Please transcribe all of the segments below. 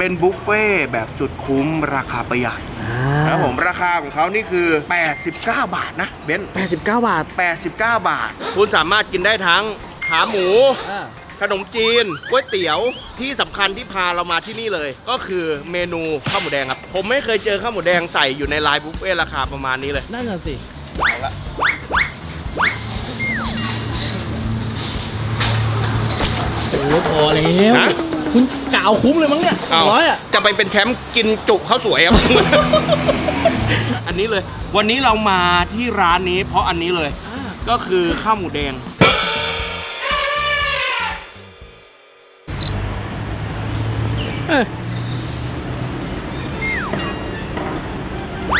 เป็นบุฟเฟ่ต์แบบสุดคุ้มราคาประหยัดครับผมราคาของเขานี่คือ 89 บาทนะเบนซ์แปดสิบเก้าบาท 89 บาท คุณสามารถกินได้ทั้งขาหมู ขนมจีนก๋วยเตี๋ยวที่สำคัญที่พาเรามาที่นี่เลย ก็คือเมนูข้าวหมูแดงครับ ผมไม่เคยเจอข้าวหมูแดงใส่อยู่ในไลน์บุฟเฟ่ต์ราคาประมาณนี้เลย นั่นน่ะสิ เอาละโอ้พอแล้ว คุณกล่าวคุ้มเลยมั้งเนี่ยเอาร้อยอะ จะไปเป็นแชมป์กินจุข้าวสวยครับ อันนี้เลย วันนี้เรามาที่ร้านนี้ เพราะอันนี้เลยก็คือข้าวหมูแดง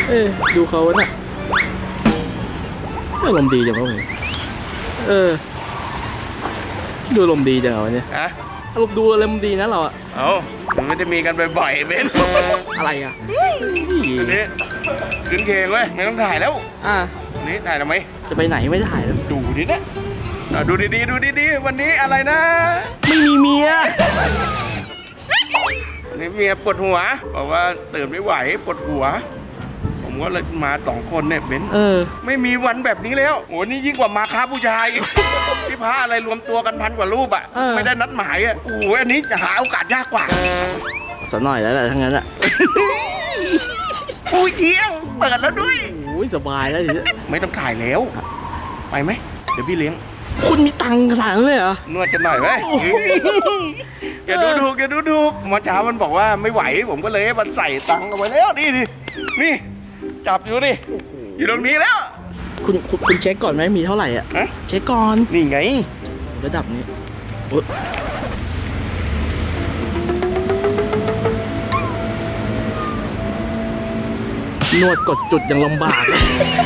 เออดูเขาน่ะอารมณ์ดีจังวะผมเออ ดูอารมณ์ดีจังวะเนี่ย ฮะ อารมณ์ดูอารมณ์ดีนะเราอะเอามันไม่ได้มีกันบ่อยๆเบนอะไรอะอันนี้ขึ้นเคงเว้ยไม่ต้องถ่ายแล้วอะอันนี้ถ่ายทำไมจะไปไหนไม่ถ่ายแล้วดูดินะอะดูดีๆดูดีๆวันนี้อะไรนะ ไม่มีเมียนี่เมียปวดหัวบอกว่าตื่นไม่ไหวปวดหัว ผมก็เลยมาสองคนเนี่ยเบนเออ ไม่มีวันแบบนี้แล้วโหนี่ยิ่งกว่ามาค้าบูชาอีก ที่พระอะไรรวมตัวกันพันกว่ารูปอะ เออ ไม่ได้นัดหมายอะโอ้โหอันนี้จะหาโอกาสยากกว่าสักหน่อยแล้วแหละทั้งนั้นอะอุ้ยเที่ยงเปิดแล้วด้วย โอ้ยสบายแล้วทีนี้ไม่ต้องถ่ายแล้ว ไปไหมเดี๋ยวพี่เลี้ยง คุณมีตังค์ขนาดนั้นเลยเหรอ นวดกันหน่อยไหมโอ้โหอย่าดูถูกอย่าดูถูกเมื่อเช้ามันบอกว่าไม่ไหว ผมก็เลยให้มันใส่ตังค์เอาไว้แล้วนี่ดินี่ จับอยู่นี่อยู่ตรงนี้แล้วคุณคุณคุณเช็คก่อนไหมมีเท่าไหร่อะ ฮะเช็คก่อนนี่ไง ระดับนี้โอ๊ยนวดกดจุดยังลำบากเลย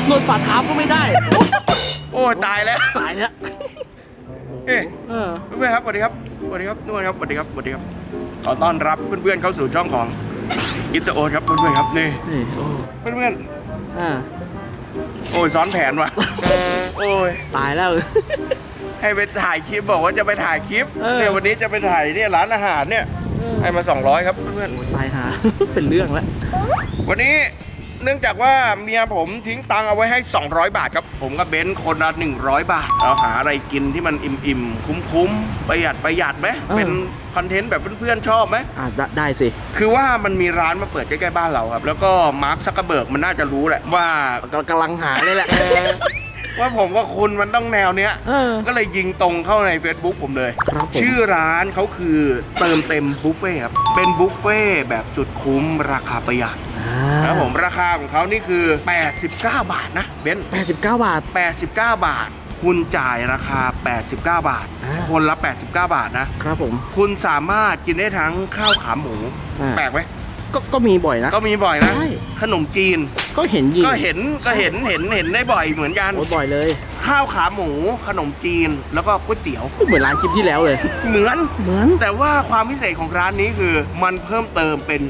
นวดฝ่าเท้าก็ไม่ได้โอ้ยตายแล้วตายแล้วเอ๊ะเออ เพื่อนๆครับสวัสดีครับสวัสดีครับนวดครับสวัสดีครับสวัสดีครับขอต้อนรับเพื่อนๆเข้าสู่ช่องของ อิตาโอครับเพื่อนๆครับนี่นี่โอ้เพื่อนอ่าๆโอ้ยซ้อนแผนว่ะโอ้ยตายแล้ว ให้ไปถ่ายคลิปบอกว่าจะไปถ่ายคลิปเออ เนี่ยวันนี้จะไปถ่ายเนี่ยร้านอาหารเนี่ยให้มา 200 ครับเพื่อนตายหา เป็นเรื่องแล้ว ๆวันนี้ เนื่องจากว่าเมียผมทิ้งตังค์เอาไว้ให้ 200 บาทครับ ผมกับเบนซ์คนละ100 บาทเราหาอะไรกินที่มันอิ่มๆ คุ้มๆ ประหยัดประหยัดไหมเออ เป็นคอนเทนต์แบบเพื่อนๆ ชอบไหม อ่าได้ได้สิ คือว่ามันมีร้านมาเปิดใกล้ๆบ้านเราครับ แล้วก็มาร์คซักกระเบิร์กมันน่าจะรู้แหละว่า กำกำลังหาเลยแหละ ว่าผมกับคุณมันต้องแนวเนี้ย เออ ก็เลยยิงตรงเข้าใน Facebook ผมเลย ครับผม ชื่อร้านเขาคือเติมเต็มบุฟเฟ่ต์ครับ เป็นบุฟเฟ่ต์แบบสุดคุ้มราคาประหยัดอ่าครับผมราคาของเขานี่คือ 89 บาทนะเบนซ์แปดสิบเก้าบาท 89 บาท คุณจ่ายราคา 89 บาท อ่า คนละ 89 บาทนะ ครับผม คุณสามารถกินได้ทั้งข้าวขาหมู อ่า แปลกไหม ก็ก็มีบ่อยนะ ก็มีบ่อยนะ ใช่ ขนมจีน ก็เห็นยิงก็เห็นก็เห็นเห็นเห็นได้บ่อยเหมือนกัน โอ้ยบ่อยเลยข้าวขาหมูขนมจีนแล้วก็ก๋วยเตี๋ยวเหมือนร้านคลิปที่แล้วเลย เหมือน เหมือน แต่ว่าความพิเศษของร้านนี้คือมันเพิ่มเติมเป็น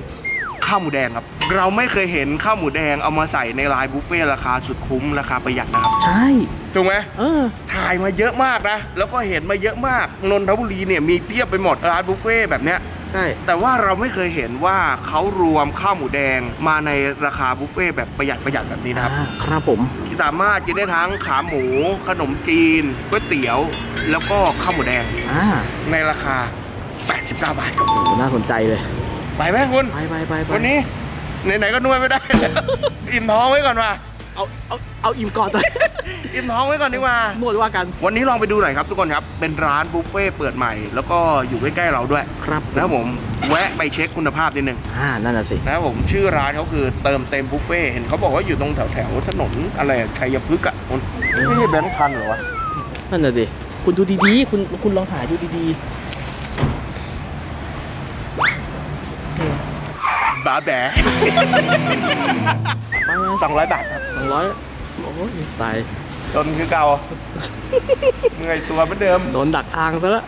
ข้าวหมูแดงครับ เราไม่เคยเห็นข้าวหมูแดงเอามาใส่ในไลน์บุฟเฟ่ต์ราคาสุดคุ้มราคาประหยัดนะครับ ใช่ ถูกไหม เออ ถ่ายมาเยอะมากนะ แล้วก็เห็นมาเยอะมาก นนทบุรีเนี่ยมีเพียบไปหมดร้านบุฟเฟ่ต์แบบเนี้ย ใช่ แต่ว่าเราไม่เคยเห็นว่าเขารวมข้าวหมูแดงมาในราคาบุฟเฟ่ต์แบบประหยัดประหยัดแบบนี้นะครับ อ่าครับผม สามารถกินได้ทั้งขาหมู ขนมจีนก๋วยเตี๋ยว แล้วก็ข้าวหมูแดงอ่าในราคา 89 บาทครับโอ้น่าสนใจเลย ไปไหมคุณ ไปไปไปไปวันนี้ ไหนๆก็นวดไม่ได้อิ่มท้องไว้ก่อนว่ะ เอาเอาเอาอิ่มก่อนเลยอิ่มท้องไว้ก่อนดีกว่า นวดว่ากัน วันนี้ลองไปดูหน่อยครับทุกคนครับ เป็นร้านบุฟเฟ่ต์เปิดใหม่ แล้วก็อยู่ใกล้ๆเราด้วยครับนะครับผมแวะไปเช็คคุณภาพนิดนึงอ่านั่นน่ะสิ นะครับผมชื่อร้านเขาคือเติมเต็มบุฟเฟ่ต์เห็นเขาบอกว่าอยู่ตรงแถวๆถนนอะไรอะชัยพฤกษ์อะคุณไม่ใช่แบงค์พันเหรอวะนั่นน่ะสิคุณดูดีๆ คุณคุณลองหาดูดีบาแบๆไปสองร้อยบาทครับส องร้อยโอ้ยตายจนคือเก่าเมื่อยตัวเหมือนเดิม โดนดักทางซะแล้ว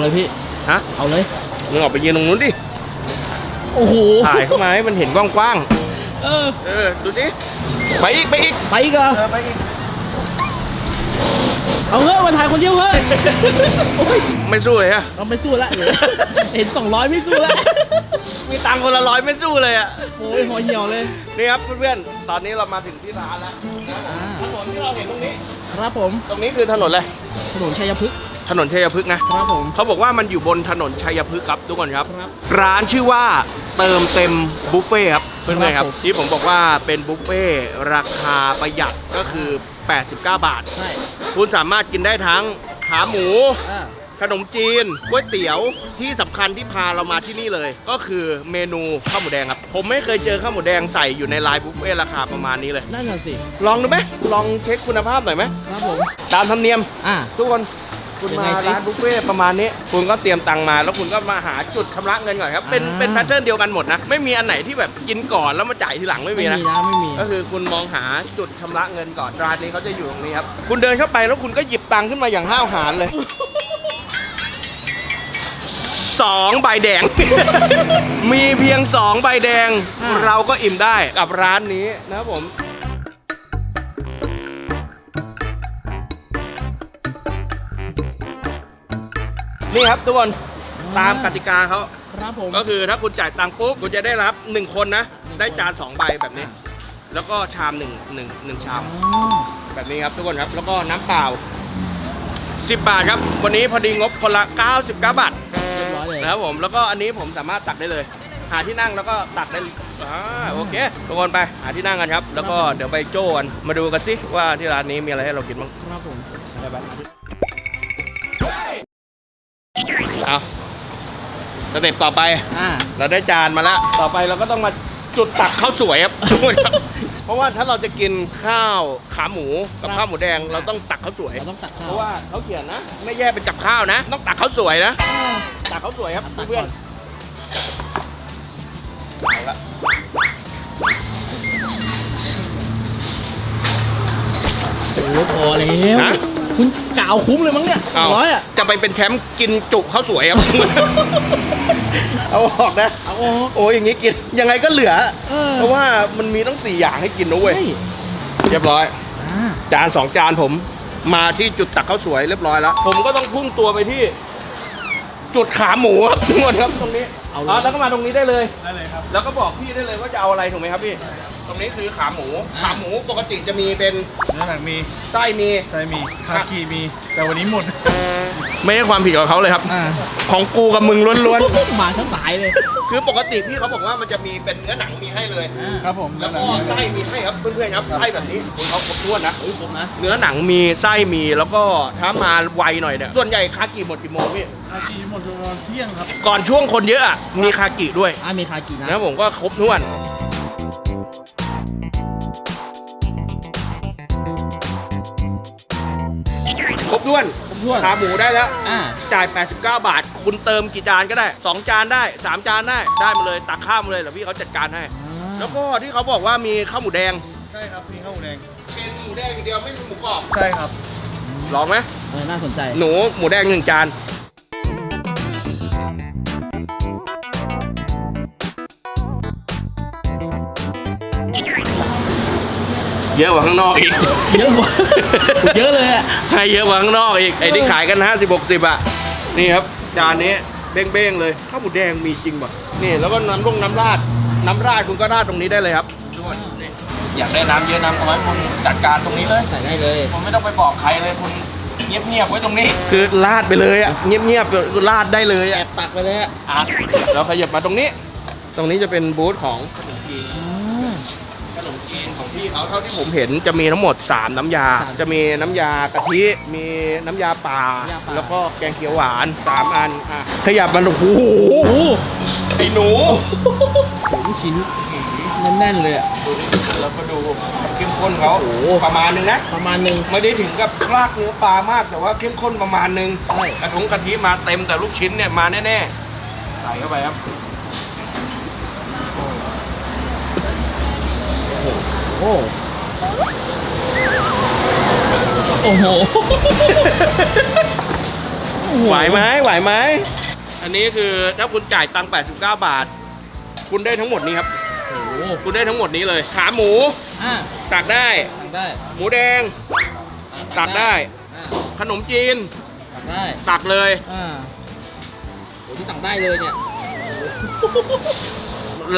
เลยพี่ ฮะเอาเลย มึงออกไปยืนตรงนู้นดิ โอ้โหถ่ายเข้ามาให้มันเห็นกว้างเออๆ เออ ดูสิ ไปอีก ไปอีก ไปอีกเหรอเออไปอีกเอาเฮ้ยมาถ่ายคนเดียวเฮ้ยโอ้ยไม่สู้เลยฮะเราไม่สู้ละเห็นสองร้อยไม่สู้ละมีตังค์คนละร้อยไม่สู้เลยอะโอ้ยหัวเหี่ยวเลยนี่ครับเพื่อนๆ ตอนนี้เรามาถึงที่ร้านแล้วอ่าถนนที่เราเห็นตรงนี้ ครับผม ตรงนี้คือถนนอะไรถนนชัยพฤกษ์ ถนนชัยพฤกษ์นะครับผมเขาบอกว่ามันอยู่บนถนนชัยพฤกษ์ครับทุกคนครับ ครับร้านชื่อว่าเติมเต็มบุฟเฟ่ต์ครับเพื่อนๆครับครับผม ที่ผมบอกว่าเป็นบุฟเฟ่ต์ราคาประหยัดก็คือ 89 บาท ใช่คุณสามารถกินได้ทั้งขาหมู อ่า ขนมจีนก๋วยเตี๋ยวที่สำคัญที่พาเรามาที่นี่เลย ก็คือเมนูข้าวหมูแดงครับ ผมไม่เคยเจอข้าวหมูแดงใส่อยู่ในไลน์บุฟเฟ่ต์ราคาประมาณนี้เลย นั่นน่ะสิลองดูไหมลองเช็คคุณภาพหน่อยไหมครับผม ตามธรรมเนียม อ่าทุกคน คุณยังมาไงสิ ร้านบุฟเฟ่ต์ประมาณนี้ คุณก็เตรียมตังค์มา แล้วคุณก็มาหาจุดชำระเงินก่อนครับ เป็นอ่า เป็นแพทเทิร์นเดียวกันหมดนะ ไม่มีอันไหนที่แบบกินก่อนแล้วมาจ่ายทีหลังไม่ไม่มีมีนะนะ ไม่มีก็คือคุณมองหาจุดชำระเงินก่อนร้านนี้เขาจะอยู่ตรงนี้ครับ คุณเดินเข้าไปแล้วคุณก็หยิบตังค์ขึ้นมาอย่างห้าวหาญเลยสองใบแดง มีเพียงสองใบแดงอ่าเราก็อิ่มได้กับร้านนี้นะครับผม นี่ครับทุกคนตามกติกาเขาครับผมก็คือถ้าคุณจ่ายตังค์ปุ๊บคุณจะได้รับ 1 คนนะ ได้จาน2ใบแบบนี้ แล้วก็ชาม1 1 1ชามอ๋อแบบนี้ครับทุกคนครับแล้วก็น้ำเปล่า 10 บาทครับ วันนี้พอดีงบคนละ 99 บาทเรียบร้อยเลยนะครับผมแล้วก็อันนี้ผมสามารถตักได้เลย หาที่นั่งแล้วก็ตักได้อ่าโอเคทุกคนไปหาที่นั่งกันครับ แล้วก็เดี๋ยวไปโจ้กันมาดูกันสิว่าที่ร้านนี้มีอะไรให้เรากินบ้างครับผมไปไป เอาสเต็ปต่อไป อ่า เราได้จานมาแล้ว ต่อไปเราก็ต้องมาจุดตักข้าวสวยครับทุกคนครับเพราะว่าถ้าเราจะกินข้าวขาหมูกับ ข้าวหมูแดงเราต้องตักข้าวสวย เราต้องตักข้าวเพราะว่าเขาเขียนนะ ไม่แยกเป็นกับข้าวนะ ต้องตักข้าวสวยนะ อ่า ตักข้าวสวยครับตักก่อน เพื่อนเอาละโอ้โหพอแล้ว คุณกล่าวคุ้มเลยมั้งเนี่ยสองร้อยอะจะไปเป็นแชมป์กินจุข้าวสวยครับ เอาออกนะ เอาออก โอ้ยอย่างงี้กินยังไงก็เหลือ เออ เพราะว่ามันมีต้องสี่อย่างให้กินนะเว้ยเฮ้ยเรียบร้อย อ่าจานสองจานผมมาที่จุดตักข้าวสวยเรียบร้อยแล้ว ผมก็ต้องพุ่งตัวไปที่ จุดขาหมูครับทุกคนครับตรงนี้เอาเลอ๋อยแล้วก็มาตรงนี้ได้เลยได้เลยครับ แล้วก็บอกพี่ได้เลยว่าจะเอาอะไรถูกไหมครับพี่ ตรงนี้คือขาหมู ขาหมูปกติจะมีเป็นเนื้อหนังมีไส้มี ไส้มีคากีมี แต่วันนี้หมด ไม่ใช่ความผิดของเขาเลยครับ อ่าของกูกับมึงล้วนมาทั้งสายเลยๆ คือปกติพี่เขาบอกว่ามันจะมีเป็นเนื้อหนังมีให้เลยอ่าครับผมแล้วก็เนื้อหนังไส้มีให้ครับเพื่อนๆครับไส้แบบนี้คุณเขาครบถ้วนนะเฮ้ยผมนะ เนื้อหนังมีไส้มีแล้วก็ถ้ามาไวหน่อยเนี่ยส่วนใหญ่คากิหมดกี่โมงพี่คากีหมดตอนเที่ยงครับ ก่อนช่วงคนเยอะอะมีคากิด้วยอ่ามีคากินะ นะครับผมก็ครบถ้วน ครบถ้วนครบถ้วนขาหมูได้แล้ว อ่า จ่าย 89 บาท คุณเติมกี่จานก็ได้ 2 จานได้ 3 จานได้ ได้มาเลยตักข้าวมาเลยเดี๋ยวพี่เขาจัดการให้ แล้วก็ที่เขาบอกว่ามีข้าวหมูแดง ใช่ครับ มีข้าวหมูแดง เป็นหมูแดงอย่างเดียวไม่มีหมูกรอบ ใช่ครับ ลองไหมเออน่าสนใจ หนูหมูแดงหนึ่งจาน เยอะกว่าข้างนอกอีก เยอะกว่าเยอะเลยอะให้เยอะกว่าข้างนอกอีกไอ้ที่ขายกัน 50 60อะนี่ครับจานนี้เบ้งๆเลยข้าวหมูแดงมีจริงป่ะนี่แล้วก็น้ำลงน้ำราดน้ำราดคุณก็ราดตรงนี้ได้เลยครับทุกคนนี่อยากได้น้ำเยอะน้ำน้อยคุณจัดการตรงนี้เลยใส่ได้เลยผมไม่ต้องไปบอกใครเลยคุณเงียบๆไว้ตรงนี้ คือลาดไปเลยอะเงียบๆลาดได้เลยแออะบตักไปเลยอะอะเราขยับมาตรงนี้ ตรงนี้จะเป็นบูธของขนมจีน อ่า ขนมจีนของ พี่เขาเท่าที่ผมเห็นจะมีทั้งหมด 3 น้ำยาสามจะมีน้ำยากะทิ มีน้ำยาป่า น้ำยาป่า แล้วก็แกงเขียวหวาน 3 อันอะขยับมันโอ้โหโอ้โหไอ้หนูลูกชิ้นแน่นๆเลยอะ แล้วก็ดูเข้มข้นเขาประมาณนึงนะ ประมาณหนึ่งไม่ได้ถึงกับคลากเนื้อปลามาก แต่ว่าเข้มข้นประมาณนึงใช่ กระทงกะทิมาเต็มแต่ลูกชิ้นเนี่ยมาแน่ๆ ใส่เข้าไปครับ โอ้โอ้โห ไหวไหมไหวไหม อันนี้คือถ้าคุณจ่ายตังค์89 บาท คุณได้ทั้งหมดนี้ครับ โอ้โหคุณได้ทั้งหมดนี้เลย ขาหมูอ่าตักได้ ตักได้หมูแดง อ่าตักได้ อ่าขนมจีน ตักได้ตักเลย อ่าโอ้ที่ตักได้เลยเนี่ย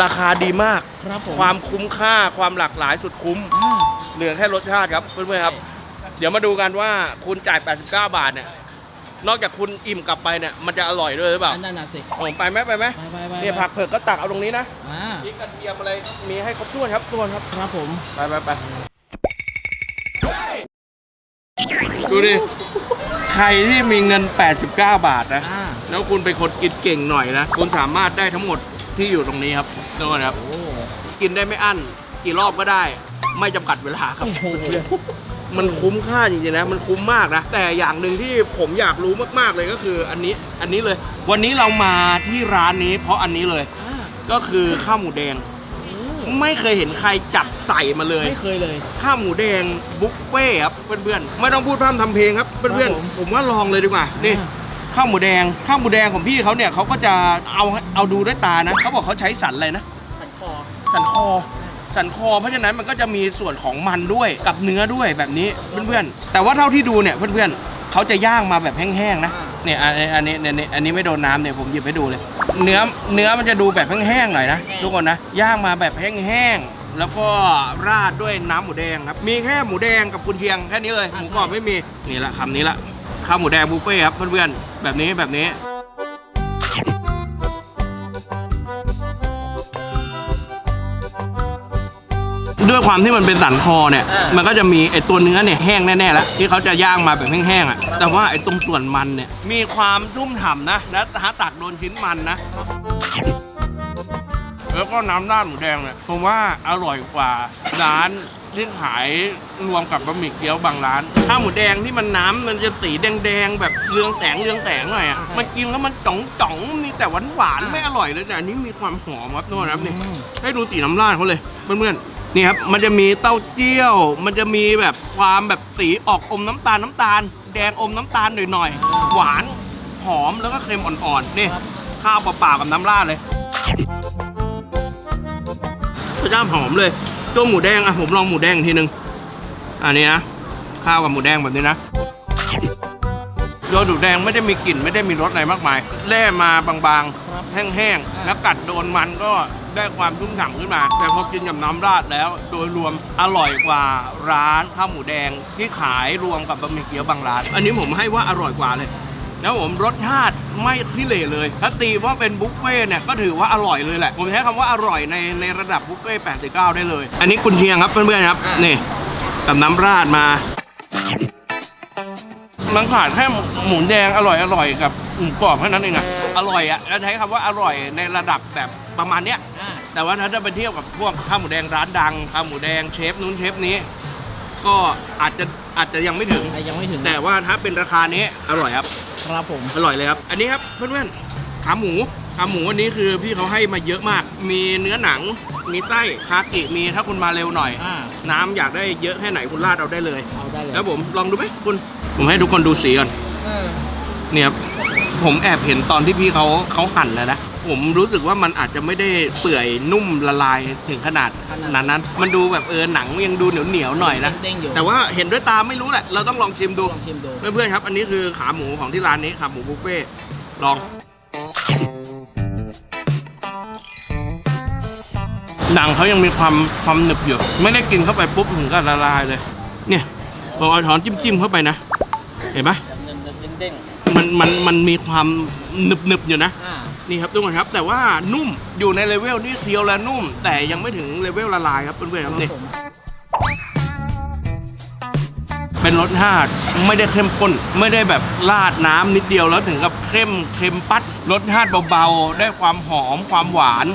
ราคาดีมาก ครับผมความคุ้มค่าความหลากหลายสุดคุ้มอ่าเหลือแค่รสชาติครับเพื่อนๆครับ เดี๋ยวมาดูกันว่าคุณจ่าย 89 บาทเนี่ย นอกจากคุณอิ่มกลับไปเนี่ย มันจะอร่อยด้วยหรือเปล่าอันนั้นน่ะสิผมไปไหมไปไหมไปไปไปเนี่ยผักเผือกก็ตักเอาตรงนี้นะอ่าพริกกระเทียมอะไรมีให้ครบถ้วนครับทุกคนครับ ครับผมไปไปไปดูดิ ใครที่มีเงิน 89 บาทนะ อ่าแล้วคุณเป็นคนกินเก่งหน่อยนะ คุณสามารถได้ทั้งหมด ที่อยู่ตรงนี้ครับทุกคนครับโอ้กินได้ไม่อั้น กี่รอบก็ได้ ไม่จำกัดเวลาครับโอ้โหมันคุ้มค่าจริงๆนะ มันคุ้มมากนะ แต่อย่างหนึ่งที่ผมอยากรู้มากๆเลยก็คืออันนี้ อันนี้เลย วันนี้เรามาที่ร้านนี้ เพราะอันนี้เลยอ่าก็คือข้าวหมูแดงอืมไม่เคยเห็นใครจับใส่มาเลย ไม่เคยเลย ข้าวหมูแดงบุฟเฟ่ต์ครับเพื่อนๆ ไม่ต้องพูดพร่ำทำเพลงครับเพื่อนครับผมๆผมว่าลองเลยดีกว่า นี่อ่า ข้าวหมูแดงข้าวหมูแดงของพี่เขาเนี่ยเขาก็จะเอาเอาดูด้วยตานะเขาบอกเขาใช้สันอะไรนะ สันคอ สันคอ สันคอ เพราะฉะนั้นมันก็จะมีส่วนของมันด้วยกับเนื้อด้วยแบบนี้เพื่อนๆ แต่ว่าเท่าที่ดูเนี่ยเพื่อนๆเขาจะย่างมาแบบแห้งๆนะเนี่ยอันนี้อันนี้อันนี้อันนี้ไม่โดนน้ำเนี่ยผมหยิบให้ดูเลย เนื้อเนื้อมันจะดูแบบแห้งๆหน่อยนะทุกคนนะย่างมาแบบแห้งๆแล้วก็ราดด้วยน้ำหมูแดงครับมีแค่หมูแดงกับกุนเชียงแค่นี้เลยหมูกรอบไม่มีนี่แหละคำนี้ละ ข้าวหมูแดงบุฟเฟ่ต์ครับเพื่อนๆ แบบนี้แบบนี้ ด้วยความที่มันเป็นสันคอเนี่ย อ่ามั มันก็จะมีไอตัวเนื้อเนี่ยแห้งแน่ๆแล้วที่เขาจะย่างมาแบบแห้งๆอะ แต่ว่าไอตรงส่วนมันเนี่ยมีความชุ่มฉ่ำนะแล้วถ้าตักโดนชิ้นมันนะ แล้วก็น้ำราดหมูแดงเนี่ยผมว่าอร่อยกว่าร้านที่ขายรวมกับบะหมี่เกี๊ยวบางร้านข้าวหมูแดงที่มันน้ำมันจะสีแดงๆแบบเรืองแสงเรืองแสงหน่อยอะมันกินแล้วมันจ่องจ่องๆมีแต่หวานหวานๆไม่อร่อยเลยแต่อันนี้มีความหอมครับทุกคนครับนี่ให้ดูสีน้ำราดเขาเลยเพื่อนๆนี่ครับมันจะมีเต้าเจี้ยว มันจะมีแบบความแบบสีออกอมน้ำตาลน้ำตาล แดงอมน้ำตาลหน่อยๆหวานหอมแล้วก็เค็มอ่อนๆนี่ครับข้าวเปล่าๆกับน้ำราดเลย พระเจ้าหอมเลยตัวหมูแดงอะผมลองหมูแดงอีกทีนึงอันนี้นะข้าวกับหมูแดงแบบนี้นะตัวหมูแดงไม่ได้มีกลิ่นไม่ได้มีรสอะไรมากมายแล่มาบางๆ แห้งๆแล้วกัดโดนมันก็ได้ความชุ่มฉ่ำขึ้นมา แต่พอกินกับน้ำราดแล้ว โดยรวมอร่อยกว่าร้านข้าวหมูแดงที่ขายรวมกับบะหมี่เกี๊ยวบางร้าน อันนี้ผมให้ว่าอร่อยกว่าเลย แล้วผมรสชาติไม่ขี้เหร่เลย ถ้าตีว่าเป็นบุฟเฟ่ต์เนี่ยก็ถือว่าอร่อยเลยแหละ ผมใช้คำว่าอร่อยในในระดับบุฟเฟ่ต์89 ได้เลย อันนี้กุนเชียงครับเพื่อนๆครับอ่านี่นี่กับน้ำราดมามันขาดแค่หมูแดงอร่อยอร่อยกับหมูกรอบแค่นั้นเองอะอร่อยอะจะใช้คำว่าอร่อยในระดับแบบประมาณเนี้ยอ่าแต่ว่าถ้าจะไปเทียบกับพวกข้าวหมูแดงร้านดังข้าวหมูแดงเชฟนู้นเชฟนี้ ก็อาจจะอาจจะยังไม่ถึงแต่ยังไม่ถึง แต่ว่าถ้าเป็นราคานี้อร่อยครับ ครับผม อร่อยเลยครับ อันนี้ครับเพื่อนๆ ขาหมู ขาหมูอันนี้คือพี่เขาให้มาเยอะมาก มีเนื้อหนัง มีไส้ คากิมีถ้าคุณมาเร็วหน่อย อ่า น้ำอยากได้เยอะแค่ไหนคุณราดเอาได้เลย เอาได้เลยแล้วผม ลองดูไหมคุณ ผมให้ทุกคนดูสีก่อน เออเนี่ยครับ ผมแอบเห็นตอนที่พี่เขาเขาหั่นแล้วนะ ผมรู้สึกว่ามันอาจจะไม่ได้เปื่อยนุ่มละลายถึงขนาดขนาดนั้นนั้น มันดูแบบเออหนังยังดูเหนียวเหนียวๆหน่อยนะ เด้งๆอยู่ แต่ว่าเห็นด้วยตาไม่รู้แหละ เราต้องลองชิมดู ลองชิมดู เพื่อนๆครับ อันนี้คือขาหมูของที่ร้านนี้ขาหมูบุฟเฟ่ต์ลอง หนังเขายังมีความความหนึบอยู่ ไม่ได้กินเข้าไปปุ๊บถึงก็ละลายเลย เนี่ยพอเอาช้อนจิ้มๆเข้าไปนะ เห็นปะเด้ง มันมันมันมีความหนึบหนึบๆอยู่นะๆอ่า นี่ครับทุกคนครับ แต่ว่านุ่มอยู่ในเลเวลที่เคี้ยวและนุ่ม แต่ยังไม่ถึงเลเวลละลายครับเพื่อนๆครับนี่ผมเป็นรสชาติไม่ได้เข้มข้นไม่ได้แบบราดน้ำนิดเดียวแล้วถึงกับเข้มเค็มปัดรสชาติเบาๆ ได้ความหอมความหวาน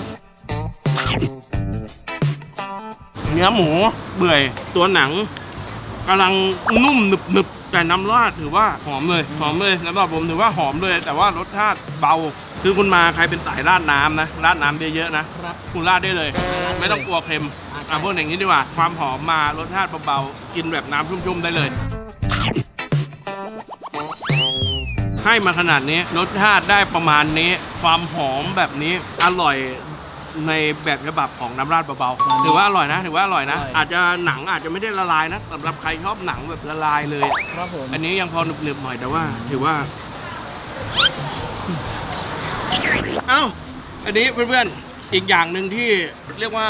เนื้อหมูเบื่อยตัวหนังกำลังนุ่มหนึบหนึบๆ แต่น้ำราดถือว่าหอมเลยหอมเลยสำหรับผมถือว่าหอมเลย แต่ว่ารสชาติเบา คือคุณมาใครเป็นสายราดน้ำนะราดน้ำเยอะๆนะครับคุณราดได้เลย ไม่ต้องกลัวเค็มอ่าใช่อะพูดอย่างนี้ดีกว่า ความหอมมารสชาติเบาๆกินแบบน้ำชุ่มๆได้เลย ให้มาขนาดนี้รสชาติได้ประมาณนี้ ความหอมแบบนี้อร่อย ในแบบฉบับของน้ำราดเบาๆถือว่าอร่อยนะถือว่าอร่อยนะอาจจะหนังอาจจะไม่ได้ละลายนะสำหรับใครชอบหนังแบบละลายเลยอะครับผมอันนี้ยังพอหนึบๆหน่อยแต่ว่า ถือว่า เอ้า อันนี้เพื่อนๆ อีกอย่างหนึ่งที่เรียกว่า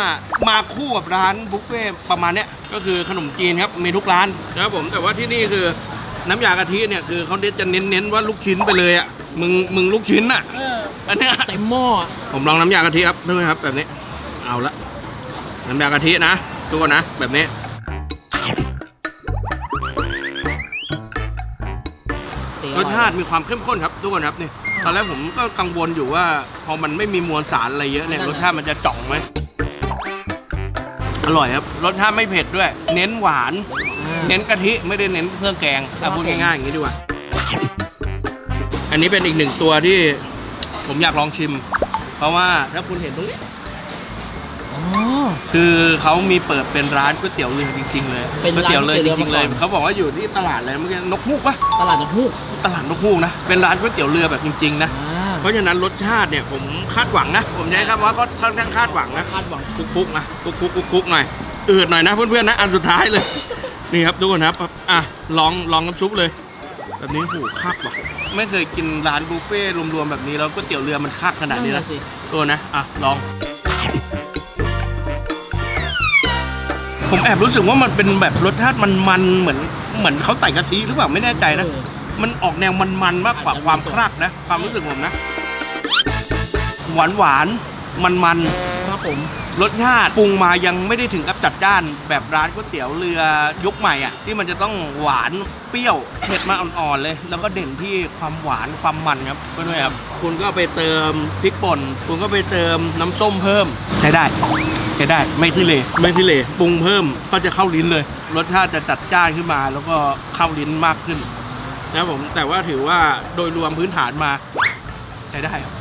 มาคู่กับร้านบุฟเฟ่ต์ประมาณเนี้ยก็คือขนมจีนครับมีทุกร้านนะครับผมแต่ว่าที่นี่คือ น้ำยากะทิเนี่ยคือเขาจะเน้นๆว่าลูกชิ้นไปเลยอะมึงมึงลูกชิ้นอะเอออันเนี้ยเต็มหม้ออะผมลองน้ำยากะทิครับด้วยครับแบบนี้เอาละน้ำยากะทินะทุกคนนะแบบนี้ เตี๋ยวรสชาติมีความเข้มข้นครับทุกคนครับนี่ตอนแรกผมก็กังวลอยู่ว่า พอมันไม่มีมวลสารอะไรเยอะเนี่ยรสชาติมันจะจ่องไหมอร่อยครับรสชาติไม่เผ็ดด้วย เน้นหวานอ่า เน้นกะทิไม่ได้เน้นเครื่องแกงครัถ้าบพูดง่ายๆอย่างนี้ดีกว่า อันนี้เป็นอีกหนึ่งตัวที่ผมอยากลองชิม เพราะว่าถ้าคุณเห็นตรงนี้ อ๋อ คือเขามีเปิดเป็นร้านก๋วยเตี๋ยวเรือจริง ๆ เลยเป็นก๋วยร้านเตี๋ยวเรือจริงๆเลยก๋วยเตี๋ยวมาก่อน เขาบอกว่าอยู่ที่ตลาดอะไรเมื่อกี้นกฮูกปะตลาดนกฮูกตลาดนกฮูกนะเป็นร้านก๋วยเตี๋ยวเรือแบบจริงๆนะ อ่าเพราะฉะนั้นรสชาติเนี่ยผมคาดหวังนะ ผมใช้คำว่าก็ค่อนข้างคาดหวังนะ คาดหวังคุกคุกๆนะคุกคุกคุกคุกๆหน่อยอืดหน่อยนะเพื่อนๆนะอันสุดท้ายเลย นี่ครับทุกคนครับอะลองลองน้ำซุปเลย แบบนี้หูคักว่ะ ไม่เคยกินร้านบุฟเฟ่ต์รวมๆแบบนี้แล้วก๋วยเตี๋ยวเรือมันคักขนาดนี้นั่นะนน่ะสิตัวนะอะลอง ผมแอบรู้สึกว่ามันเป็นแบบรสชาติมันๆเหมือนเหมือนเขาใส่กะทิหรือเปล่าไม่แน่ใจนะเออมันออกแนวมันๆมากกว่าอาจจะความคลักนะ ความรู้สึกผมนะ หวานหวานมันมันครับผมๆ รสชาติปรุงมายังไม่ได้ถึงกับจัดจ้าน แบบร้านก๋วยเตี๋ยวเรือยุคใหม่อะที่มันจะต้องหวานเปรี้ยวเผ็ดมาอ่อนๆเลย แล้วก็เด่นที่ความหวานความมันครับเพื่อนๆครับคุณก็ไปเติมพริกป่นคุณก็ไปเติมน้ำส้มเพิ่มใช้ได้ใช้ได้ไม่ที่เลไม่ที่เลปรุงเพิ่มก็จะเข้าลิ้นเลย รสชาติจะจัดจ้านขึ้นมา แล้วก็เข้าลิ้นมากขึ้นนะครับผมแต่ว่าถือว่าโดยรวมพื้นฐานมาใช้ได้ครับ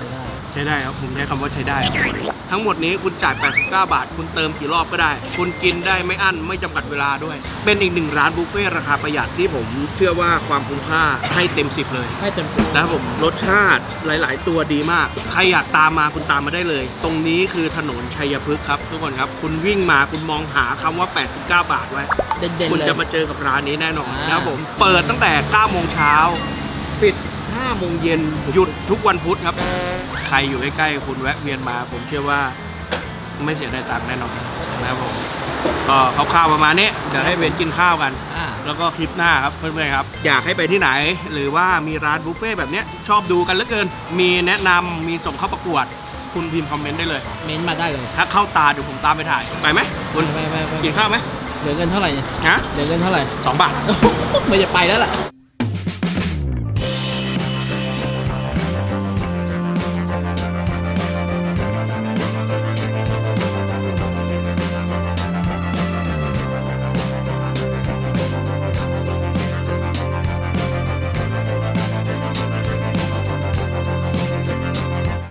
ใช้ได้ครับ ผมใช้คำว่าใช้ได้ครับทั้งหมดนี้คุณจ่าย 89 บาท คุณเติมกี่รอบก็ได้ คุณกินได้ไม่อั้น ไม่จำกัดเวลาด้วย เป็นอีกหนึ่งร้านบุฟเฟ่ต์ราคาประหยัดที่ผมเชื่อว่าความคุ้มค่าให้เต็ม 10 เลย ให้เต็มที่นะครับผมรสชาติหลาย ๆ ตัวดีมาก ใครอยากตามมาคุณตามมาได้เลย ตรงนี้คือถนนชัยพฤกษ์ครับ ทุกคนครับ คุณวิ่งมาคุณมองหาคำว่า 89 บาทไว้ เด่นๆคุณเลย จะมาเจอกับร้านนี้แน่นอนอ่าน นะครับผม เปิดตั้งแต่9โมงเช้า ปิด5โมงเย็นหยุดทุกวันพุธครับ ใครอยู่ใกล้ๆคุณแวะเวียนมา ผมเชื่อว่าไม่เสียดายตังค์แน่นอนนะครับผมก็คร่าวๆประมาณนี้เดี๋ยวให้เวนกินข้าวกัน อ่า แล้วก็คลิปหน้าครับเพื่อนๆครับ อยากให้ไปที่ไหน หรือว่ามีร้านบุฟเฟ่ต์แบบเนี้ยชอบดูกันเหลือเกิน มีแนะนำมีส่งเข้าประกวด คุณพิมพ์คอมเมนต์ได้เลย เม้นมาได้เลยถ้าเข้าตาเดี๋ยวผมตามไปถ่าย ไปไหมคุณไปไปไปกินข้าวไหมเหลือเงินเท่าไหร่เนี่ยฮะเหลือเงินเท่าไหร่ สองบาท ไม่จะไปแล้วล่ะ